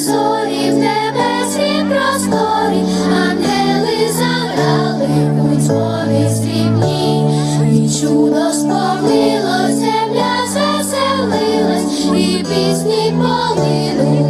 зорі в небесі просторі, ангели заграли у тьмові срібні, і чудо сповнилось, земля заселилась, і пісні полину.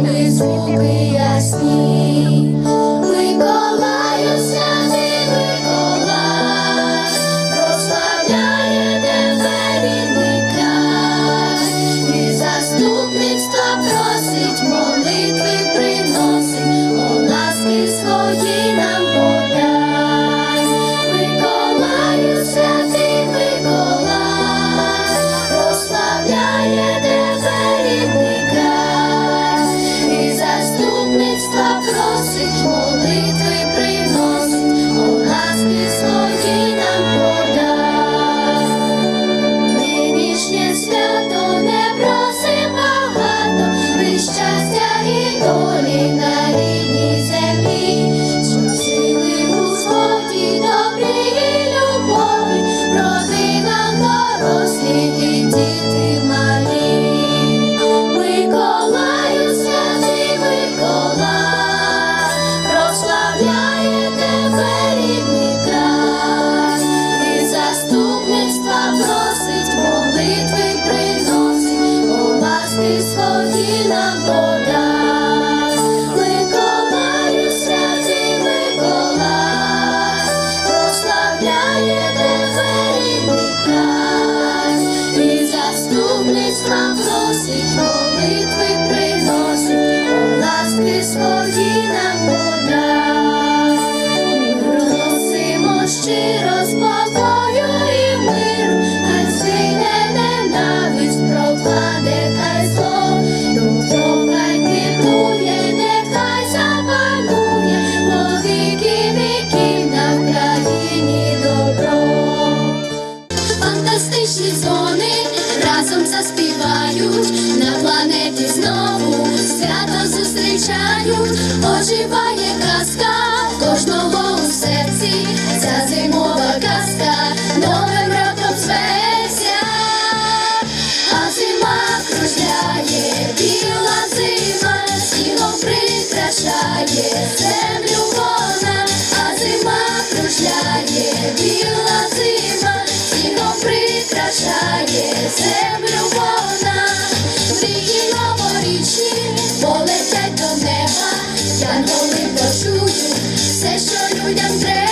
просить молитви. співають, на планеті знову свято зустрічають, оживає казка, кожного у серці, ця зимова казка новим роком зветься, а зима кружляє, біла зима, снігом прикрашає землю вона, а зима кружляє, біла зима, снігом прикрашає землю. людям треба.